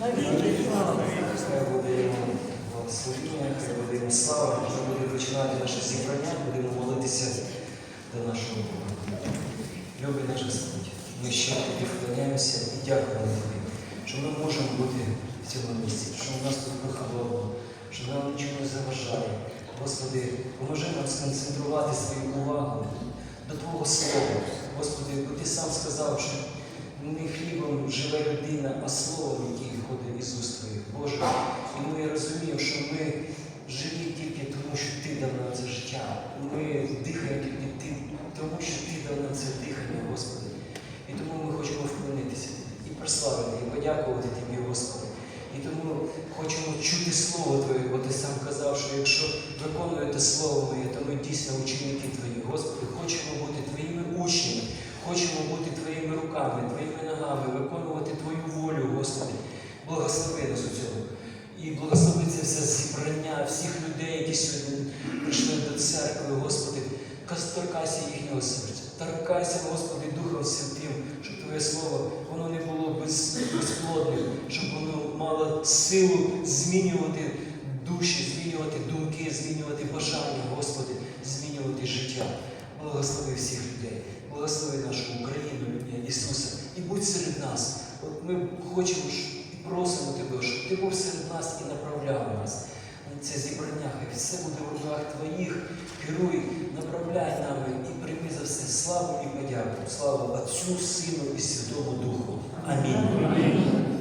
Навіки слава. Хай буде благословіння, хай буде йому слава. Ми будемо починати наше зібрання, будемо молитися до нашого Бога. Любий наш Господь, ми ще тобі вклоняємося і дякуємо тобі, що ми можемо бути в цьому місці, що у нас тут прохолодно, що нам нічого не заважає. Господи, поможи нам сконцентрувати свою увагу до Твого Слова. Господи, бо Ти сам сказав, що не хлібом живе людина, а словом, яке із уст Твоїх. Боже, і ми розуміємо, що ми живі тільки тому, що Ти дав нам це життя. Ми дихаємо тільки Ти, тому що Ти дав нам це дихання, Господи. І тому ми хочемо вклонитися і прославити, і подякувати Тобі, Господи. І тому хочемо чути Слово Твоє, бо Ти сам казав, що якщо виконуєте Слово Моє, то ми дійсно ученики Твої. Господи, хочемо бути Твоїми учнями, хочемо бути Твоїми руками, Твоїми ногами, виконувати Твою. Благослови нас у цьому. І благослови це все зібрання всіх людей, які сьогодні прийшли до церкви, Господи. Торкайся їхнього серця. Торкайся, Господи, Духом Святим, щоб Твоє Слово воно не було без, безплодним, щоб воно мало силу змінювати душі, змінювати думки, змінювати бажання, Господи, змінювати життя. Благослови всіх людей, благослови нашу Україну, Ісуса, і будь серед нас. От ми хочемо просимо Тебе, щоб Ти був серед нас і направляв нас. Це зібрання, хай все буде в руках Твоїх, керуй, направляй нами і прийми за все славу і подяку. Слава Отцю, Сину і Святому Духу. Амінь.